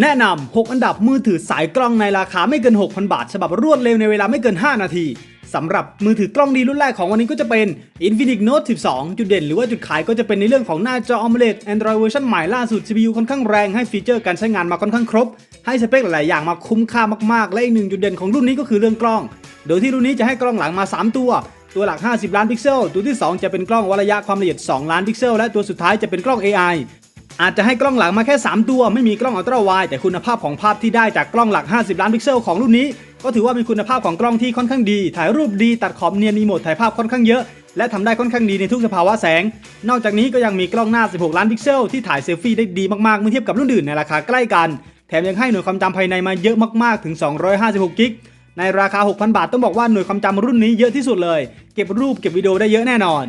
แนะนำ 6 อันดับมือถือสายกล้องในราคาไม่เกิน 6,000 บาท ฉบับรวดเร็วในเวลาไม่เกิน 5 นาทีสำหรับมือถือกล้องดีรุ่นแรกของวันนี้ก็จะเป็น Infinix Note 12 จุดเด่นหรือว่าจุดขายก็จะเป็นในเรื่องของหน้าจอ AMOLED Android เวอร์ชันใหม่ล่าสุด CPU ค่อนข้างแรงให้ฟีเจอร์การใช้งานมาค่อนข้างครบ ให้สเปคหลาย ๆ อย่างมาคุ้มค่ามาก ๆ และอีกหนึ่งจุดเด่นของรุ่นนี้ก็คือเรื่องกล้อง โดยที่รุ่นนี้จะให้กล้องหลังมา 3 ตัว ตัวหลัก 50 ล้านพิกเซล ตัวที่ 2 จะเป็นกล้องวัดระยะความละเอียด 2 ล้านพิกเซล และตัวสุดท้ายจะเป็นกล้อง AI อาจจะให้กล้องหลังมาแค่ 3 ตัวไม่มีกล้องอัลตร้าไวด์แต่คุณภาพของภาพที่ได้จากกล้องหลัก 50 ล้านพิกเซลของรุ่นนี้ ก็ถือว่ามีคุณภาพของกล้องที่ค่อนข้างดี ถ่ายรูปดีตัดขอบเนียนมีโหมดถ่ายภาพค่อนข้างเยอะ และทำได้ค่อนข้างดีในทุกสภาวะแสง นอกจากนี้ก็ยังมีกล้องหน้า 16 ล้านพิกเซลที่ถ่ายเซลฟี่ได้ดีมากๆเมื่อเทียบกับรุ่นอื่นในราคาใกล้กัน แถมยังให้หน่วยความจำภายในมาเยอะมากๆถึง 256กิกในราคา 6,000 บาทต้องบอกว่าหน่วยความจำรุ่นนี้เยอะที่สุดเลย เก็บรูปเก็บวิดีโอได้เยอะแน่นอน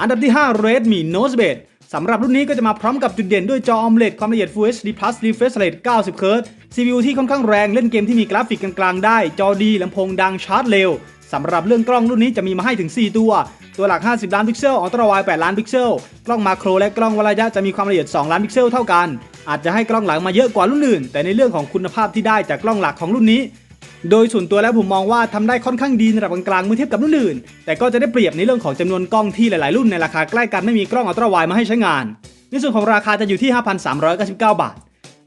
อันดับที่ 5 Redmi Note 11 สำหรับรุ่นนี้ก็จะมาพร้อมกับจุดเด่นด้วยจอ AMOLED ความละเอียด Full HD Plus Refresh Rate 90 Hz CPU ที่ค่อนข้างแรงเล่นเกมที่มีกราฟิกกลางๆได้ จอดีลำโพงดังชาร์จเร็วสำหรับเรื่องกล้องรุ่นนี้จะมีมาให้ถึง 4 ตัว ตัวหลัก 50 ล้านพิกเซลอัลตร้าไวด์8ล้านพิกเซล กล้องมาโครและกล้องวัดระยะจะมีความละเอียด 2 ล้านพิกเซลเท่ากัน อาจจะให้กล้องหลังมาเยอะกว่ารุ่นอื่น แต่ในเรื่องของคุณภาพที่ได้จากกล้องหลักของรุ่นนี้ โดยส่วนตัวแล้วผมมองว่าทำได้ค่อนข้างดีในระดับกลางๆเมื่อเทียบกับรุ่นอื่น แต่ก็จะได้เปรียบในเรื่องของจำนวนกล้องที่หลายๆรุ่นในราคาใกล้กันไม่มีกล้องอัลตร้าไวด์มาให้ใช้งาน ในส่วนของราคาจะอยู่ที่ 5,399 บาท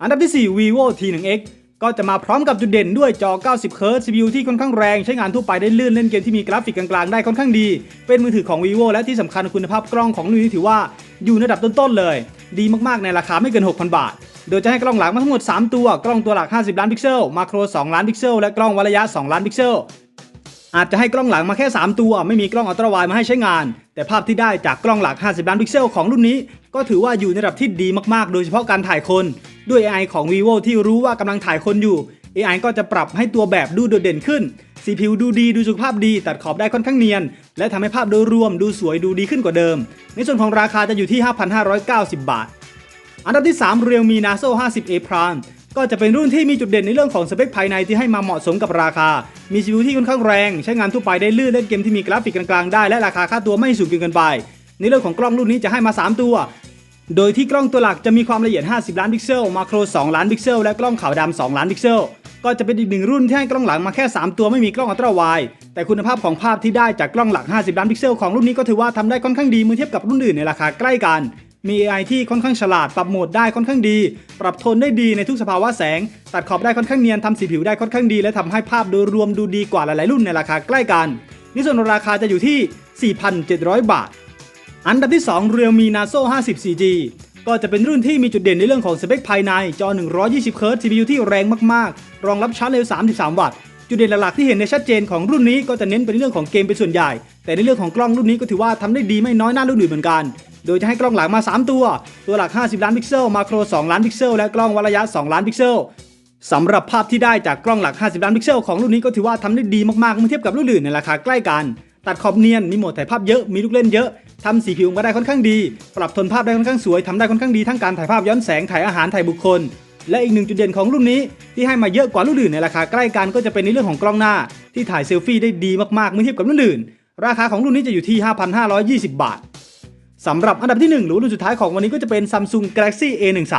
อันดับที่ 4 vivo T1X ก็จะมาพร้อมกับจุดเด่นด้วยจอ 90 Hz CPU ที่ค่อนข้างแรงใช้งานทั่วไปได้ลื่นเล่นเกมที่มีกราฟิกกลางๆ ได้ค่อนข้างดี เป็นมือถือของ vivo และที่สำคัญคุณภาพกล้องของรุ่นนี้ถือว่าอยู่ในระดับต้นๆเลย ดีมากๆในราคาไม่เกิน 6,000 บาท โดยจะให้กล้องหลังมาทั้งหมด 3 ตัว กล้องตัวหลัก 50 ล้านพิกเซล มาโคร 2 ล้านพิกเซล และกล้องวัดระยะ 2 ล้านพิกเซล อาจจะให้กล้องหลังมาแค่ 3 ตัว ไม่มีกล้องอัลตราไวด์มาให้ใช้งาน แต่ภาพที่ได้จากกล้องหลัก 50 ล้านพิกเซลของรุ่นนี้ ก็ถือว่าอยู่ในระดับที่ดีมากๆ โดยเฉพาะการถ่ายคน ด้วย AI ของ vivo ที่รู้ว่ากำลังถ่ายคนอยู่ AI ก็จะปรับให้ตัวแบบดูโดดเด่นขึ้น CPU ดูดีดูสุขภาพดี ตัดขอบได้ค่อนข้างเนียน และทำให้ภาพโดยรวมดูสวยดูดีขึ้นกว่าเดิม ในส่วนของราคาจะอยู่ที่ 5,590 บาท อันดับที่3 Realme Naso 50A Prime ก็จะเป็นรุ่นที่มีจุดเด่นในเรื่องของสเปคภายในที่ให้มาเหมาะสมกับราคา มี CPU ที่ค่อนข้างแรง ใช้งานทั่วไปได้ลื่นเล่นเกมที่มีกราฟิกกลางๆได้และราคาค่าตัวไม่สูงเกินไป ในเรื่องของกล้องรุ่นนี้จะให้มา 3 ตัว โดยที่กล้องตัวหลักจะมีความละเอียด 50 ล้านพิกเซล มาโคร 2 ล้านพิกเซล และกล้องขาวดำ2ล้านพิกเซล ก็จะเป็นอีกหนึ่งรุ่นที่ให้กล้องหลังมาแค่ 3 ตัวไม่มีกล้องอัลตร้าไวด์แต่คุณภาพของภาพที่ได้จากกล้องหลัก 50 ล้านพิกเซลของรุ่นนี้ก็ถือว่าทำได้ค่อนข้างดีเมื่อเทียบกับรุ่นอื่นในราคาใกล้กัน มี AI ที่ค่อนข้างฉลาด ปรับโหมดได้ค่อนข้างดี ปรับโทนได้ดีในทุกสภาวะแสง ตัดขอบได้ค่อนข้างเนียนทำสีผิวได้ค่อนข้างดี และทำให้ภาพโดยรวมดูดีกว่าหลายๆรุ่นในราคาใกล้กัน ในส่วนราคาจะอยู่ที่ 4,700 บาท อันดับที่ 2 Realme Naso 50 4G ก็จะเป็นรุ่นที่มีจุดเด่นในเรื่องของสเปคภายใน จอ 120 Hz CPU ที่แรงมากๆ รองรับชาร์จเร็ว 33 วัตต์ จุดเด่นหลักๆที่เห็นในชัดเจนของรุ่นนี้ก็จะเน้นเป็นเรื่องของเกมเป็นส่วนใหญ่ แต่ในเรื่องของกล้องรุ่นนี้ก็ถือว่าทำได้ดีไม่น้อยหน้ารุ่นอื่นเหมือนกัน โดยจะให้กล้องหลังมา 3 ตัว ตัวหลัก 50 ล้านพิกเซล มาโคร 2 ล้านพิกเซล และกล้องวัดระยะ 2 ล้านพิกเซลสำหรับภาพที่ได้จากกล้องหลัก 50 ล้านพิกเซลของรุ่นนี้ก็ถือว่าทำได้ดีมากๆเมื่อเทียบกับรุ่นอื่นในราคาใกล้กัน ตัดขอบเนียน มีโหมดถ่ายภาพเยอะ มีลูกเล่นเยอะทำสีผิวมาได้ค่อนข้างดี ปรับโทนภาพได้ค่อนข้างสวยทำได้ค่อนข้างดีทั้งการถ่ายภาพย้อนแสง ถ่ายอาหารถ่ายบุคคล และอีกหนึ่งจุดเด่นของรุ่นนี้ที่ให้มาเยอะกว่ารุ่นอื่นในราคาใกล้กันก็จะเป็นในเรื่องของกล้องหน้า ที่ถ่ายเซลฟี่ได้ดีมากๆเมื่อเทียบกับรุ่นอื่น ราคาของรุ่นนี้จะอยู่ที่ 5,520 บาท สำหรับอันดับที่ 1 หรือรุ่นสุดท้ายของวันนี้ก็จะเป็น Samsung Galaxy A13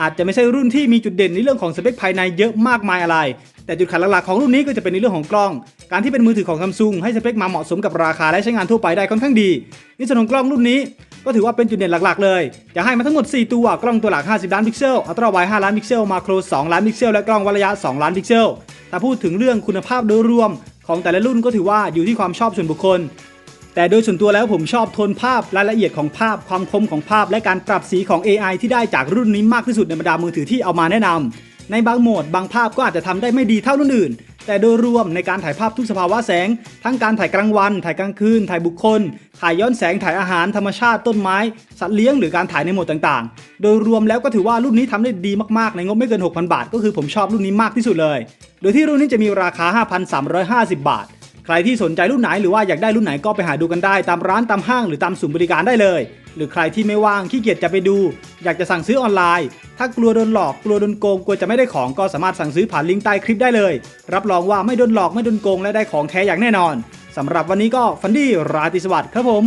อาจจะไม่ใช่รุ่นที่มีจุดเด่นในเรื่องของสเปคภายในเยอะมากมายอะไร แต่จุดขายหลักๆของรุ่นนี้ก็จะเป็นในเรื่องของกล้อง การที่เป็นมือถือของ Samsung ให้สเปคมาเหมาะสมกับราคาและใช้งานทั่วไปได้ค่อนข้างดีในส่วนของกล้องรุ่นนี้ก็ถือว่าเป็นจุดเด่นหลักๆ เลย จะให้มาทั้งหมด 4 ตัวกล้องตัวหลัก 50 ล้านพิกเซล อัลตร้าไวด์5ล้านพิกเซล มาโคร 2 ล้านพิกเซล และกล้องวัดระยะ 2 ล้านพิกเซลถ้าพูดถึงเรื่องคุณภาพโดยรวม ของแต่ละรุ่นก็ถือว่าอยู่ที่ความชอบส่วนบุคคล แต่โดยส่วนตัวแล้วผมชอบโทนภาพรายละเอียดของภาพความคมของภาพ และการปรับสีของ AI ที่ได้จากรุ่นนี้มากที่สุดในบรรดามือถือที่เอามาแนะนำในบางโหมดบางภาพก็อาจจะทำได้ไม่ดีเท่ารุ่นอื่น แต่โดยรวมในการถ่ายภาพทุกสภาวะแสง ทั้งการถ่ายกลางวัน ถ่ายกลางคืน ถ่ายบุคคล ถ่ายย้อนแสงถ่ายอาหารธรรมชาติต้นไม้ สัตว์เลี้ยงหรือการถ่ายในโหมดต่างๆ โดยรวมแล้วก็ถือว่ารุ่นนี้ทำได้ดีมากๆในงบไม่เกิน 6,000 บาท ก็คือผมชอบรุ่นนี้มากที่สุดเลย โดยที่รุ่นนี้จะมีราคา 5,350 บาท ใครที่สนใจรุ่นไหนหรือว่าอยากได้รุ่นไหนก็ไปหาดูกันได้ตามร้านตามห้างหรือตามศูนย์บริการได้เลย หรือใครที่ไม่ว่างขี้เกียจจะไปดู อยากจะสั่งซื้อออนไลน์ ถ้ากลัวโดนหลอกกลัวโดนโกงกลัวจะไม่ได้ของก็สามารถสั่งซื้อผ่านลิงก์ใต้คลิปได้เลย รับรองว่าไม่โดนหลอกไม่โดนโกงและได้ของแท้อย่างแน่นอนสำหรับวันนี้ก็ฟันดี้ราตรีสวัสดิ์ครับผม